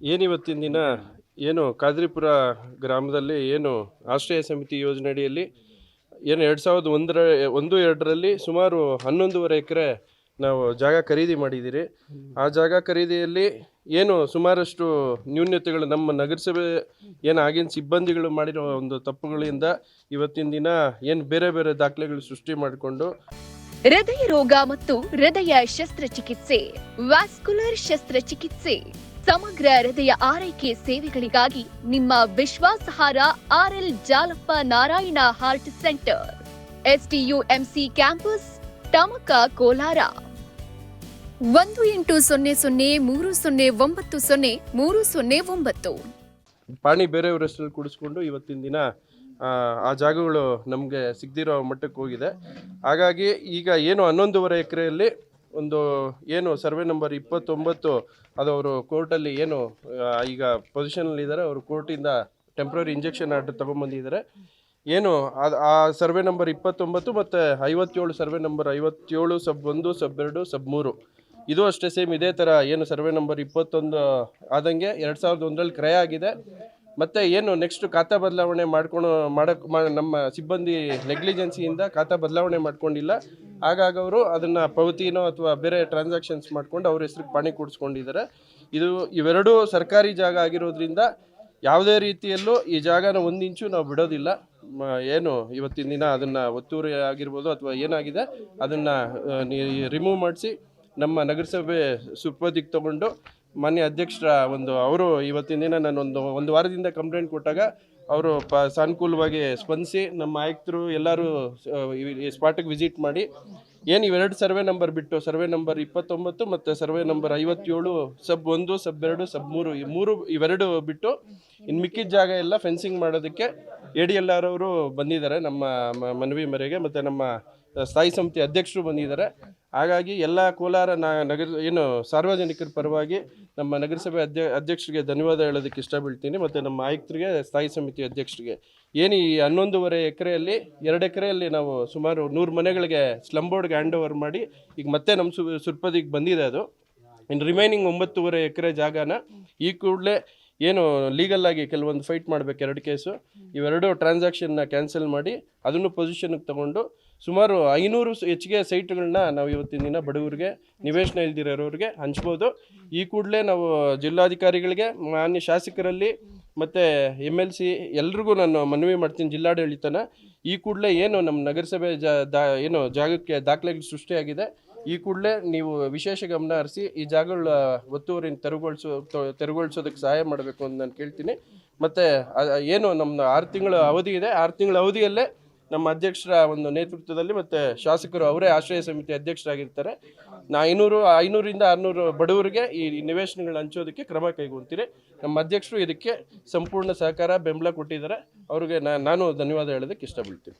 ಏನಿವತ್ತಿನ ದಿನ ಏನು ಕಾದ್ರಿಪುರ ಗ್ರಾಮದಲ್ಲಿ ಏನು ಆಶ್ರಯ ಸಮಿತಿ ಯೋಜನೆ ಅಡಿಯಲ್ಲಿ ಏನು ಎರಡು ಸಾವಿರದ ಒಂದರ, ಒಂದು ಎರಡರಲ್ಲಿ ಸುಮಾರು ಹನ್ನೊಂದೂವರೆ ಎಕರೆ ನಾವು ಜಾಗ ಖರೀದಿ ಮಾಡಿದ್ದೀರಿ. ಆ ಜಾಗ ಖರೀದಿಯಲ್ಲಿ ಏನು ಸುಮಾರಷ್ಟು ನ್ಯೂನ್ಯತೆಗಳು ನಮ್ಮ ನಗರಸಭೆ ಏನು ಆಗಿನ ಸಿಬ್ಬಂದಿಗಳು ಮಾಡಿರೋ ಒಂದು ತಪ್ಪುಗಳಿಂದ ಇವತ್ತಿನ ದಿನ ಏನು ಬೇರೆ ಬೇರೆ ದಾಖಲೆಗಳು ಸೃಷ್ಟಿ ಮಾಡಿಕೊಂಡು ಹೃದಯ ರೋಗ ಮತ್ತು ಹೃದಯ ಶಸ್ತ್ರಚಿಕಿತ್ಸೆ ವ್ಯಾಸ್ಕುಲರ್ ಶಸ್ತ್ರಚಿಕಿತ್ಸೆ ಸಮಗ್ರ ಹೃದಯ ಆರೈಕೆ ಸೇವೆಗಳಿಗಾಗಿ ನಿಮ್ಮ ವಿಶ್ವಾಸಾರ್ಹ RL Jalappa Narayana heart centre. STUMC campus Tamaka Kolar. ಒಂದು ಎಂಟು ಸೊನ್ನೆ ಸೊನ್ನೆ ಮೂರು ಸೊನ್ನೆ ಒಂಬತ್ತು ಸೊನ್ನೆ ಮೂರು ಸೊನ್ನೆ ಒಂಬತ್ತು. ಪಾಣಿ ಬೇರೆಯವ್ರ ಹೆಸರಲ್ಲಿ ಕುಡಿಸ್ಕೊಂಡು ಇವತ್ತಿನ ದಿನ ಆ, ಆ ಜಾಗಗಳು ನಮಗೆ ಸಿಗದಿರೋ ಮಟ್ಟಕ್ಕೆ ಹೋಗಿದೆ. ಹಾಗಾಗಿ ಈಗ ಏನು ಹನ್ನೊಂದೂವರೆ ಎಕರೆಯಲ್ಲಿ ಒಂದು ಏನು ಸರ್ವೆ ನಂಬರ್ ಇಪ್ಪತ್ತೊಂಬತ್ತು, ಅದು ಅವರು ಕೋರ್ಟಲ್ಲಿ ಏನು ಈಗ ಪೊಸಿಷನಲ್ಲಿ ಇದ್ದಾರೆ, ಅವರು ಕೋರ್ಟಿಂದ ಟೆಂಪ್ರರಿ ಇಂಜೆಕ್ಷನ್ ಆರ್ಡರ್ ತೊಗೊಂಬಂದಿದ್ದಾರೆ. ಏನು ಅದು ಆ ಸರ್ವೆ ನಂಬರ್ ಇಪ್ಪತ್ತೊಂಬತ್ತು ಮತ್ತು ಐವತ್ತೇಳು ಸರ್ವೆ ನಂಬರ್ ಐವತ್ತೇಳು, ಸಬ್ ಒಂದು, ಸಬ್ ಎರಡು, ಸಬ್ ಮೂರು. ಇದು ಅಷ್ಟೇ ಸೇಮ್ ಇದೇ ಥರ ಏನು ಸರ್ವೆ ನಂಬರ್ ಇಪ್ಪತ್ತೊಂದು ಆದಂಗೆ ಎರಡು ಸಾವಿರದ ಒಂದರಲ್ಲಿ ಕ್ರಯ ಆಗಿದೆ. ಮತ್ತು ಏನು ನೆಕ್ಸ್ಟ್ ಖಾತಾ ಬದಲಾವಣೆ ಮಾಡ್ಕೊಂಡು ಮಾಡಕ್ಕೆ ನಮ್ಮ ಸಿಬ್ಬಂದಿ ನೆಗ್ಲಿಜೆನ್ಸಿಯಿಂದ ಖಾತಾ ಬದಲಾವಣೆ ಮಾಡ್ಕೊಂಡಿಲ್ಲ. ಹಾಗಾಗಿ ಅವರು ಅದನ್ನು ಪಾವತಿನೋ ಅಥವಾ ಬೇರೆ ಟ್ರಾನ್ಸಾಕ್ಷನ್ಸ್ ಮಾಡ್ಕೊಂಡು ಅವ್ರ ಹೆಸ್ರಿಗೆ ಪಣಿ ಕೂಡಿಸ್ಕೊಂಡಿದ್ದಾರೆ. ಇದು ಇವೆರಡೂ ಸರ್ಕಾರಿ ಜಾಗ ಆಗಿರೋದ್ರಿಂದ ಯಾವುದೇ ರೀತಿಯಲ್ಲೂ ಈ ಜಾಗನ ಒಂದಿಂಚು ನಾವು ಬಿಡೋದಿಲ್ಲ. ಏನು ಇವತ್ತಿನ ದಿನ ಅದನ್ನು ಒತ್ತುವರಿ ಆಗಿರ್ಬೋದು ಅಥವಾ ಏನಾಗಿದೆ ಅದನ್ನು ರಿಮೂವ್ ಮಾಡಿಸಿ ನಮ್ಮ ನಗರಸಭೆ ಸುಪದಿಗೆ ತಗೊಂಡು ಮಾನ್ಯ ಅಧ್ಯಕ್ಷರ ಒಂದು, ಅವರು ಇವತ್ತಿನ ದಿನ ನಾನೊಂದು ಒಂದು ವಾರದಿಂದ ಕಂಪ್ಲೇಂಟ್ ಕೊಟ್ಟಾಗ ಅವರು ಪ ಸಾನುಕೂಲವಾಗಿ ಸ್ಪಂದಿಸಿ ನಮ್ಮ ಆಯುಕ್ತರು ಎಲ್ಲರೂ ಈ ಸ್ಪಾಟಿಗೆ ವಿಸಿಟ್ ಮಾಡಿ, ಏನು ಇವೆರಡು ಸರ್ವೆ ನಂಬರ್ ಬಿಟ್ಟು, ಸರ್ವೆ ನಂಬರ್ ಇಪ್ಪತ್ತೊಂಬತ್ತು ಮತ್ತು ಸರ್ವೆ ನಂಬರ್ ಐವತ್ತೇಳು, ಸಬ್ ಒಂದು, ಸಬ್ ಎರಡು, ಸಬ್ ಮೂರು, ಈ ಮೂರು ಇವೆರಡು ಬಿಟ್ಟು ಇನ್ನು ಮಿಕ್ಕಿದ ಜಾಗ ಎಲ್ಲ ಫೆನ್ಸಿಂಗ್ ಮಾಡೋದಕ್ಕೆ ಎ ಡಿ ಎಲ್ ಆರ್ ಅವರು ಬಂದಿದ್ದಾರೆ ನಮ್ಮ ಮನವಿ ಮೇರೆಗೆ ಮತ್ತು ನಮ್ಮ ಸ್ಥಾಯಿ ಸಮಿತಿ ಅಧ್ಯಕ್ಷರು ಬಂದಿದ್ದಾರೆ. ಹಾಗಾಗಿ ಎಲ್ಲ ಕೋಲಾರ ನಗರ, ಏನು ಸಾರ್ವಜನಿಕರ ಪರವಾಗಿ ನಮ್ಮ ನಗರಸಭೆ ಅಧ್ಯ ಅಧ್ಯಕ್ಷರಿಗೆ ಧನ್ಯವಾದ ಹೇಳೋದಕ್ಕೆ ಇಷ್ಟಪಡ್ತೀನಿ. ಮತ್ತು ನಮ್ಮ ಆಯುಕ್ತರಿಗೆ, ಸ್ಥಾಯಿ ಸಮಿತಿ ಅಧ್ಯಕ್ಷರಿಗೆ. ಏನು ಈ ಹನ್ನೊಂದೂವರೆ ಎಕರೆಯಲ್ಲಿ, ಎರಡು ಎಕರೆಯಲ್ಲಿ ನಾವು ಸುಮಾರು ನೂರು ಮನೆಗಳಿಗೆ ಸ್ಲಮ್ ಬೋರ್ಡ್ಗೆ ಹ್ಯಾಂಡ್ ಓವರ್ ಮಾಡಿ, ಈಗ ಮತ್ತೆ ನಮ್ಮ ಸು, ಸುರ್ಪದಿಗೆ ಬಂದಿದೆ ಅದು. ಇನ್ನು ರಿಮೈನಿಂಗ್ ಒಂಬತ್ತೂವರೆ ಎಕರೆ ಜಾಗನ ಈ ಕೂಡಲೇ ಏನು ಲೀಗಲ್ ಆಗಿ ಕೆಲವೊಂದು ಫೈಟ್ ಮಾಡಬೇಕು ಎರಡು ಕೇಸು ಇವೆರಡು ಟ್ರಾನ್ಸಾಕ್ಷನ್ನ ಕ್ಯಾನ್ಸಲ್ ಮಾಡಿ ಅದನ್ನು ಪೊಸಿಷನ್ಗೆ ತಗೊಂಡು ಸುಮಾರು ಐನೂರು ಹೆಚ್ಚಿಗೆ ಸೈಟ್ಗಳನ್ನ ನಾವು ಇವತ್ತಿನ ದಿನ ಬಡವರಿಗೆ, ನಿವೇಶನ ಇಲ್ದಿರೋರಿಗೆ ಹಂಚ್ಬೋದು. ಈ ಕೂಡಲೇ ನಾವು ಜಿಲ್ಲಾಧಿಕಾರಿಗಳಿಗೆ, ಮಾನ್ಯ ಶಾಸಕರಲ್ಲಿ ಮತ್ತು ಎಂ ಎಲ್ ಸಿ ಎಲ್ರಿಗೂ ನಾನು ಮನವಿ ಮಾಡ್ತೀನಿ ಜಿಲ್ಲಾಡಳಿತನ. ಈ ಕೂಡಲೇ ಏನು ನಮ್ಮ ನಗರಸಭೆ ಜಾ ದಾ ಏನು ಜಾಗಕ್ಕೆ ದಾಖಲೆಗಳು ಸೃಷ್ಟಿಯಾಗಿದೆ ಈ ಕೂಡಲೇ ನೀವು ವಿಶೇಷ ಗಮನ ಹರಿಸಿ ಈ ಜಾಗಗಳ ಒತ್ತುವರಿನ ತೆರವುಗೊಳಿಸೋ ತೆರವುಗೊಳಿಸೋದಕ್ಕೆ ಸಹಾಯ ಮಾಡಬೇಕು ಅಂತ ನಾನು ಕೇಳ್ತೀನಿ. ಮತ್ತು ಏನು ನಮ್ಮ ಆರು ತಿಂಗಳ ಅವಧಿ ಇದೆ. ಆರು ತಿಂಗಳ ಅವಧಿಯಲ್ಲೇ ನಮ್ಮ ಅಧ್ಯಕ್ಷರ ಒಂದು ನೇತೃತ್ವದಲ್ಲಿ ಮತ್ತು ಶಾಸಕರು ಅವರೇ ಆಶ್ರಯ ಸಮಿತಿ ಅಧ್ಯಕ್ಷರಾಗಿರ್ತಾರೆ. ನಾ ಐನೂರು, ಐನೂರಿಂದ ಆರುನೂರು ಬಡವರಿಗೆ ಈ ನಿವೇಶನಗಳನ್ನ ಹಂಚೋದಕ್ಕೆ ಕ್ರಮ ಕೈಗೊಂತೀರಿ. ನಮ್ಮ ಅಧ್ಯಕ್ಷರು ಇದಕ್ಕೆ ಸಂಪೂರ್ಣ ಸಹಕಾರ, ಬೆಂಬಲ ಕೊಟ್ಟಿದ್ದಾರೆ. ಅವ್ರಿಗೆ ನಾನು ಧನ್ಯವಾದ ಹೇಳೋದಕ್ಕೆ ಇಷ್ಟಪಡ್ತೀನಿ.